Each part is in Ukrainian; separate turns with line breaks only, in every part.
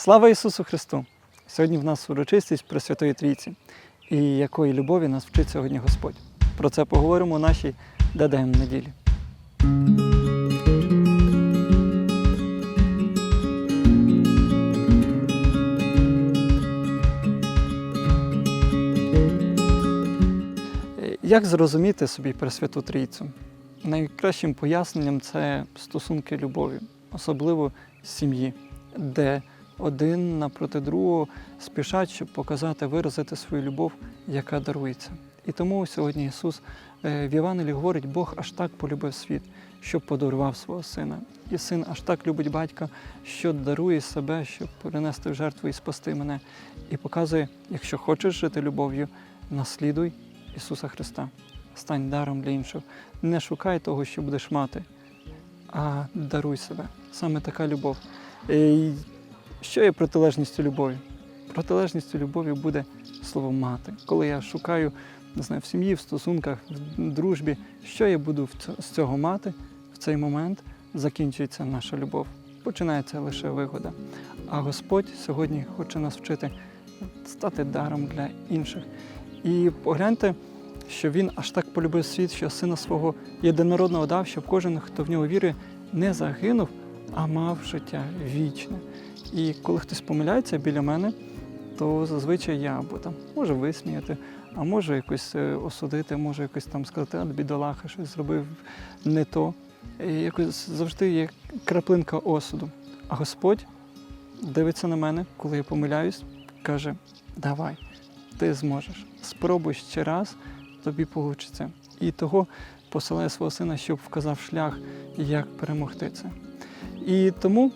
Слава Ісусу Христу! Сьогодні в нас урочистість Пресвятої Трійці, і якої любові нас вчить сьогодні Господь. Про це поговоримо у нашій ДДМ неділі. Як зрозуміти собі Пресвяту Трійцю? Найкращим поясненням це стосунки любові, особливо сім'ї, де один напроти другого спішать, щоб показати, виразити свою любов, яка дарується. І тому сьогодні Ісус е, в Євангелії говорить, Бог аж так полюбив світ, що подарував свого сина. І син аж так любить батька, що дарує себе, щоб перенести в жертву і спасти мене. І показує, якщо хочеш жити любов'ю, наслідуй Ісуса Христа. Стань даром для інших. Не шукай того, що будеш мати, а даруй себе. Саме така любов. Що є протилежністю любові? Протилежністю любові буде слово мати. Коли я шукаю не знаю, в сім'ї, в стосунках, в дружбі, що я буду з цього мати, в цей момент закінчується наша любов. Починається лише вигода. А Господь сьогодні хоче нас вчити стати даром для інших. І погляньте, що Він аж так полюбив світ, що сина свого єдинородного дав, щоб кожен, хто в нього вірує, не загинув, а мав життя вічне. І коли хтось помиляється біля мене, то зазвичай я або там може висміяти, а може якось е, осудити, може якось там сказати, а бідолаха, щось зробив не то. І якось завжди є краплинка осуду. А Господь дивиться на мене, коли я помиляюсь, каже: Давай, ти зможеш. Спробуй ще раз, тобі вийде. І того посилає свого сина, щоб вказав шлях, як перемогти це. І тому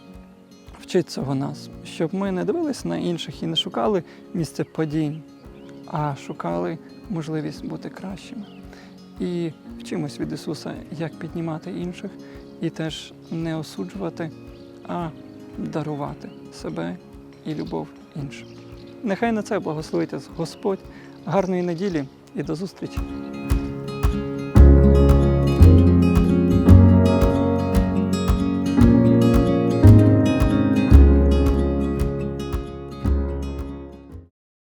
вчить цього нас, щоб ми не дивилися на інших і не шукали місце падінь, а шукали можливість бути кращими. І вчимось від Ісуса, як піднімати інших, і теж не осуджувати, а дарувати себе і любов іншим. Нехай на це благословить Господь. Гарної неділі і до зустрічі!